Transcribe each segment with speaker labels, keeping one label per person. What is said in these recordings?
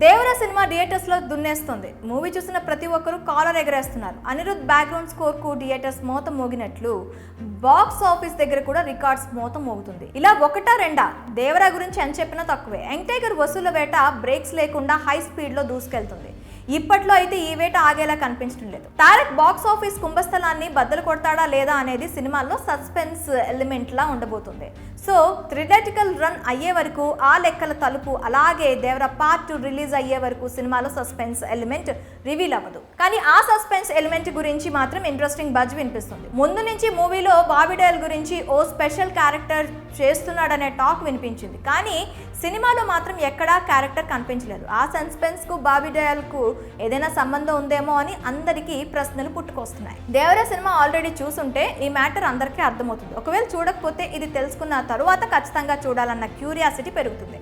Speaker 1: దేవర cinema థియేటర్స్లో దున్నేస్తుంది. Movie చూసిన ప్రతి ఒక్కరూ కాలర్ ఎగరేస్తున్నారు. అనిరుద్ బ్యాక్గ్రౌండ్ స్కోర్కు థియేటర్స్ మోత మోగినట్లు బాక్స్ ఆఫీస్ దగ్గర కూడా రికార్డ్స్ మోత మోగుతుంది. ఇలా ఒకటా రెండా? దేవరా గురించి అని చెప్పినా తక్కువే. యంగ్ టైగర్ వసూల వేట బ్రేక్స్ లేకుండా హై స్పీడ్లో దూసుకెళ్తుంది. ఇప్పట్లో అయితే ఈ వేట ఆగేలా కనిపించడం లేదు. తారక్ బాక్స్ ఆఫీస్ కుంభస్థలాన్ని బద్దలు కొడతాడా లేదా అనేది సినిమాల్లో సస్పెన్స్ ఎలిమెంట్ లా ఉండబోతుంది. సో థ్రిల్లటికల్ రన్ అయ్యే వరకు ఆ లెక్కల తలుపు అలాగే దేవర పార్ట్ రిలీజ్ అయ్యే వరకు సినిమాలో సస్పెన్స్ ఎలిమెంట్ రివీల్ అవ్వదు. కానీ ఆ సస్పెన్స్ ఎలిమెంట్ గురించి మాత్రం ఇంట్రెస్టింగ్ బజ్ వినిపిస్తుంది. ముందు నుంచి మూవీలో బాబిడేల్ గురించి ఓ స్పెషల్ క్యారెక్టర్ చేస్తున్నాడనే టాక్ వినిపించింది. కానీ సినిమాలో మాత్రం ఎక్కడా క్యారెక్టర్ కనిపించలేదు. ఆ సస్పెన్స్కు కు ఏదైనా సంబంధం ఉందేమో అని అందరికీ ప్రశ్నలు పుట్టుకొస్తున్నాయి. దేవర సినిమా ఆల్రెడీ చూసుంటే ఈ మ్యాటర్ అందరికీ అర్థమవుతుంది. ఒకవేళ చూడకపోతే ఇది తెలుసుకున్న తరువాత ఖచ్చితంగా చూడాలన్న క్యూరియాసిటీ పెరుగుతుంది.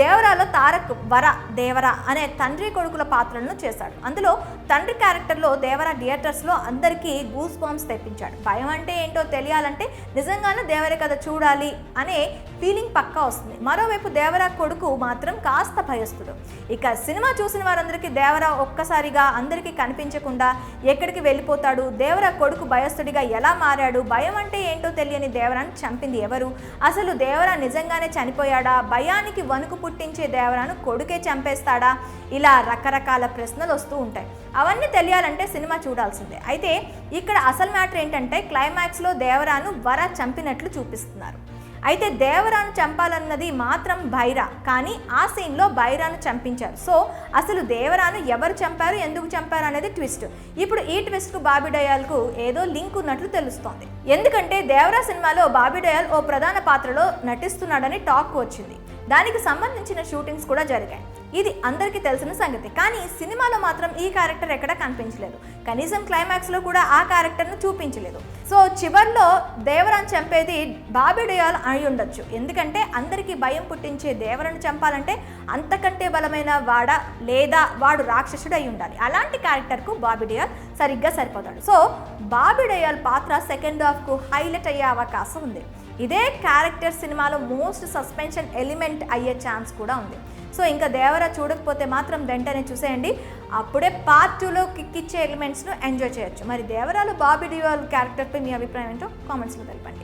Speaker 1: దేవరాలో తారక్ వర దేవర అనే తండ్రి కొడుకుల పాత్రలను చేశాడు. అందులో తండ్రి క్యారెక్టర్లో దేవర థియేటర్స్లో అందరికీ గూస్ బాంబ్స్ తెప్పించాడు. భయం అంటే ఏంటో తెలియాలంటే నిజంగానే దేవర కథ చూడాలి అనే ఫీలింగ్ పక్కా వస్తుంది. మరోవైపు దేవరా కొడుకు మాత్రం కాస్త భయస్తుడు ఇక సినిమా చూసిన వారందరికీ దేవరా ఒక్కసారిగా అందరికీ కనిపించకుండా ఎక్కడికి వెళ్ళిపోతాడు? దేవరా కొడుకు భయస్తుడిగా ఎలా మారాడు? భయం అంటే ఏంటో తెలియని దేవరాన్ని చంపింది ఎవరు? అసలు దేవరా నిజంగానే చనిపోయాడా? భయానికి వణుకు పుట్టించే దేవరాను కొడుకే చంపేస్తాడా? ఇలా రకరకాల ప్రశ్నలు వస్తూ ఉంటాయి. అవన్నీ తెలియాలంటే సినిమా చూడాల్సిందే. అయితే ఇక్కడ అసలు మ్యాటర్ ఏంటంటే క్లైమాక్స్లో దేవరాను వర చంపినట్లు చూపిస్తున్నారు. అయితే దేవరాను చంపాలన్నది మాత్రం భైరా కానీ ఆ సీన్లో భైరాను చంపించారు. సో అసలు దేవరాను ఎవరు చంపారు ఎందుకు చంపారు అనేది ట్విస్ట్. ఇప్పుడు ఈ ట్విస్ట్కు బాబీ డయాల్కు ఏదో లింక్ ఉన్నట్లు తెలుస్తోంది. ఎందుకంటే దేవరా సినిమాలో బాబీ డయాల్ ఓ ప్రధాన పాత్రలో నటిస్తున్నాడని టాక్ వచ్చింది. దానికి సంబంధించిన షూటింగ్స్ కూడా జరిగాయి. ఇది అందరికీ తెలిసిన సంగతి. కానీ సినిమాలో మాత్రం ఈ క్యారెక్టర్ ఎక్కడ కనిపించలేదు. కనీసం క్లైమాక్స్లో కూడా ఆ క్యారెక్టర్ను చూపించలేదు. సో చివర్లో దేవరాన్ చంపేది బాబీ అయి ఉండొచ్చు. ఎందుకంటే అందరికీ భయం పుట్టించే దేవరను చంపాలంటే అంతకంటే బలమైన వాడ లేదా వాడు రాక్షసుడు అయి ఉండాలి. అలాంటి క్యారెక్టర్కు బాబిడయాల్ సరిగ్గా సరిపోతాడు. సో బాబీ పాత్ర సెకండ్ హాఫ్కు హైలైట్ అయ్యే అవకాశం ఉంది. ఇదే క్యారెక్టర్ సినిమాలో మోస్ట్ సస్పెన్షన్ ఎలిమెంట్ అయ్యే ఛాన్స్ కూడా ఉంది. సో ఇంకా దేవరా చూడకపోతే మాత్రం వెంటనే చూసేయండి. అప్పుడే పార్ట్ టూలో కిక్ ఇచ్చే ఎలిమెంట్స్ను ఎంజాయ్ చేయొచ్చు. మరి దేవరాలు బాబీ డివాల్ క్యారెక్టర్పై మీ అభిప్రాయం ఏంటో కామెంట్స్లో తెలపండి.